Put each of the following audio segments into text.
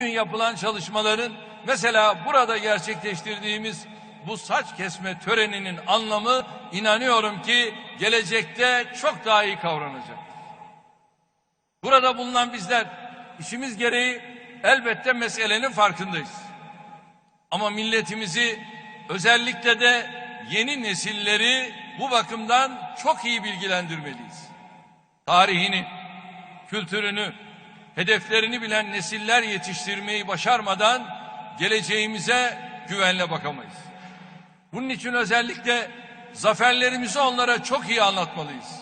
Bugün yapılan çalışmaların mesela burada gerçekleştirdiğimiz bu saç kesme töreninin anlamı inanıyorum ki gelecekte çok daha iyi kavranacak. Burada bulunan bizler işimiz gereği elbette meselenin farkındayız. Ama milletimizi özellikle de yeni nesilleri bu bakımdan çok iyi bilgilendirmeliyiz. Tarihini, kültürünü, hedeflerini bilen nesiller yetiştirmeyi başarmadan geleceğimize güvenle bakamayız. Bunun için özellikle zaferlerimizi onlara çok iyi anlatmalıyız.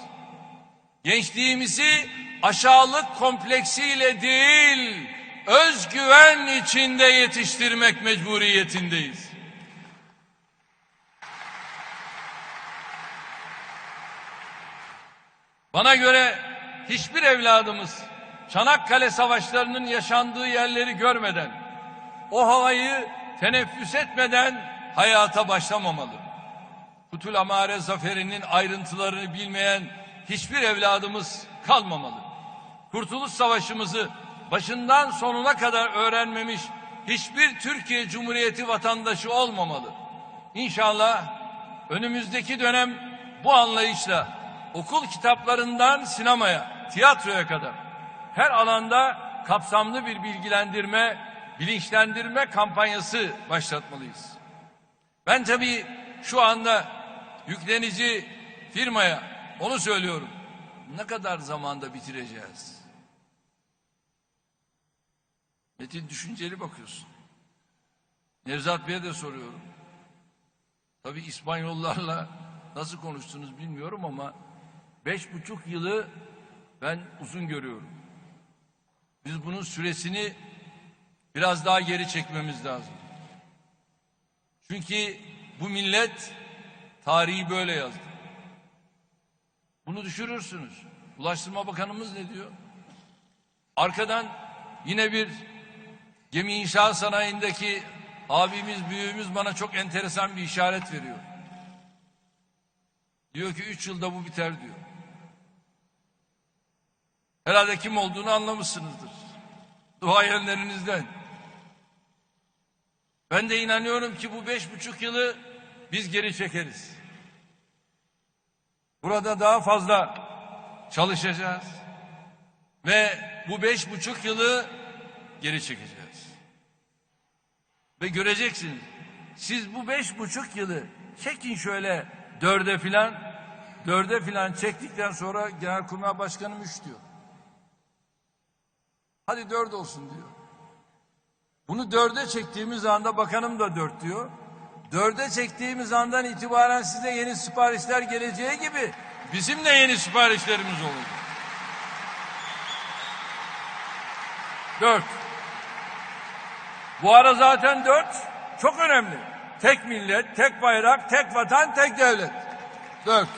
Gençliğimizi aşağılık kompleksiyle değil, özgüven içinde yetiştirmek mecburiyetindeyiz. Bana göre hiçbir evladımız Çanakkale savaşlarının yaşandığı yerleri görmeden, o havayı teneffüs etmeden hayata başlamamalı. Kutul Amare zaferinin ayrıntılarını bilmeyen hiçbir evladımız kalmamalı. Kurtuluş Savaşımızı başından sonuna kadar öğrenmemiş hiçbir Türkiye Cumhuriyeti vatandaşı olmamalı. İnşallah önümüzdeki dönem bu anlayışla okul kitaplarından sinemaya, tiyatroya kadar her alanda kapsamlı bir bilgilendirme, bilinçlendirme kampanyası başlatmalıyız. Ben tabii şu anda yüklenici firmaya onu söylüyorum. Ne kadar zamanda bitireceğiz? Metin düşünceli bakıyorsun. Nevzat Bey'e de soruyorum. Tabii İspanyollarla nasıl konuştunuz bilmiyorum ama beş buçuk yılı ben uzun görüyorum. Biz bunun süresini biraz daha geri çekmemiz lazım. Çünkü bu millet tarihi böyle yazdı. Bunu düşürürsünüz. Ulaştırma Bakanımız ne diyor? Arkadan yine bir gemi inşaat sanayindeki abimiz, büyüğümüz bana çok enteresan bir işaret veriyor. Diyor ki üç yılda bu biter diyor. Herhalde kim olduğunu anlamışsınızdır. Duayenlerinizden. Ben de inanıyorum ki bu beş buçuk yılı biz geri çekeriz. Burada daha fazla çalışacağız. Ve bu beş buçuk yılı geri çekeceğiz. Ve göreceksiniz. Siz bu beş buçuk yılı çekin şöyle dörde filan. Dörde filan çektikten sonra Genelkurmay Başkanım üç diyor. Hadi dört olsun diyor. Bunu dörde çektiğimiz anda bakanım da dört diyor. Dörde çektiğimiz andan itibaren size yeni siparişler geleceği gibi bizim de yeni siparişlerimiz olacak. Dört. Bu ara zaten dört çok önemli. Tek millet, tek bayrak, tek vatan, tek devlet. Dört.